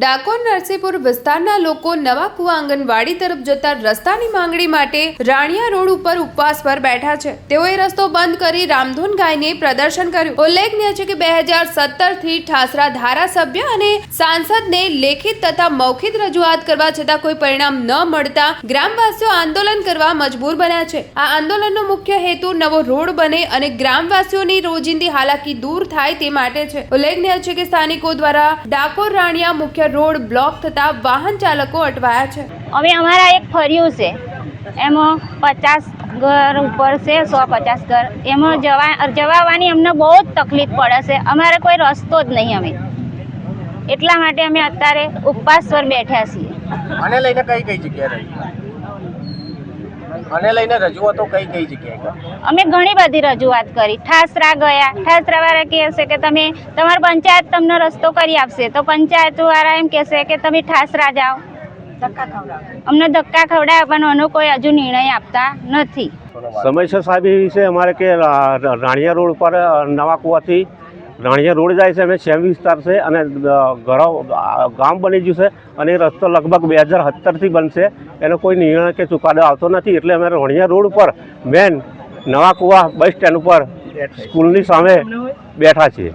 ડાકોર નરસિંહપુર વિસ્તારના લોકો નવા કુવા આંગણવાડી તરફ જતા રસ્તાની માંગણી માટે રાણિયા રોડ ઉપર ઉપવાસ પર બેઠા છે. તેઓએ રસ્તો બંધ કરી રામધૂન ગાયને પ્રદર્શન કર્યું. ઉલ્લેખનીય છે કે બે હજાર સત્તરથી ઠાસરા ધારાસભ્ય અને સાંસદને લેખિત તથા મૌખિક રજૂઆત કરવા છતાં કોઈ પરિણામ ન મળતા ગ્રામવાસીઓ આંદોલન કરવા મજબૂર બન્યા છે. આ આંદોલનનો મુખ્ય હેતુ નવો રોડ બને અને ગ્રામવાસીઓની રોજિંદી હાલાકી દૂર થાય તે માટે છે. ઉલ્લેખનીય છે કે સ્થાનિકો દ્વારા ડાકોર રાણિયા મુખ્ય રોડ બ્લોક થતા વાહન ચાલકો અટવાયા છે. હવે અમારા એક ફર્યું છે. એમાં પચાસ ઘર ઉપર છે સો પચાસ ઘર. એમાં જવા જવાવાની અમને બહુ જ તકલીફ પડે છે. અમારે કોઈ રસ્તો જ નહીં અમે. એટલા માટે અમે અત્યારે ઉપવાસ પર બેઠા છીએ. અને લઈને કઈ કઈ જગ્યાએ રહી? આને લઈને રજૂઆતો કઈ કઈ જગ્યાએ અમે ઘણી બધી રજૂઆત કરી. ઠાસરા ગયા. ઠાસરા વાળા કહે છે કે તમે તમારી પંચાયત તમને રસ્તો કરી આપશે. તો પંચાયત વાળા એમ કહેશે કે તમે ઠાસરા જાઓ. અમને ધક્કા ખવડાવે પણ એનો કોઈ હજુ નિર્ણય આપતા નથી. સમયસર સાહેબ છે અમારે કે રાણિયા રોડ પર નવા કુવાથી રાણિયા રોડ જાય છે અને સેમ વિસ્તાર છે અને ઘરો ગામ બની ગયું છે અને એ રસ્તો લગભગ બે હજાર સત્તરથી બનશે. એનો કોઈ નિર્ણય કે ચુકાદો આવતો નથી. એટલે અમે રાણિયા રોડ ઉપર મેન નવા કુવા બસ સ્ટેન્ડ ઉપર સ્કૂલની સામે બેઠા છીએ.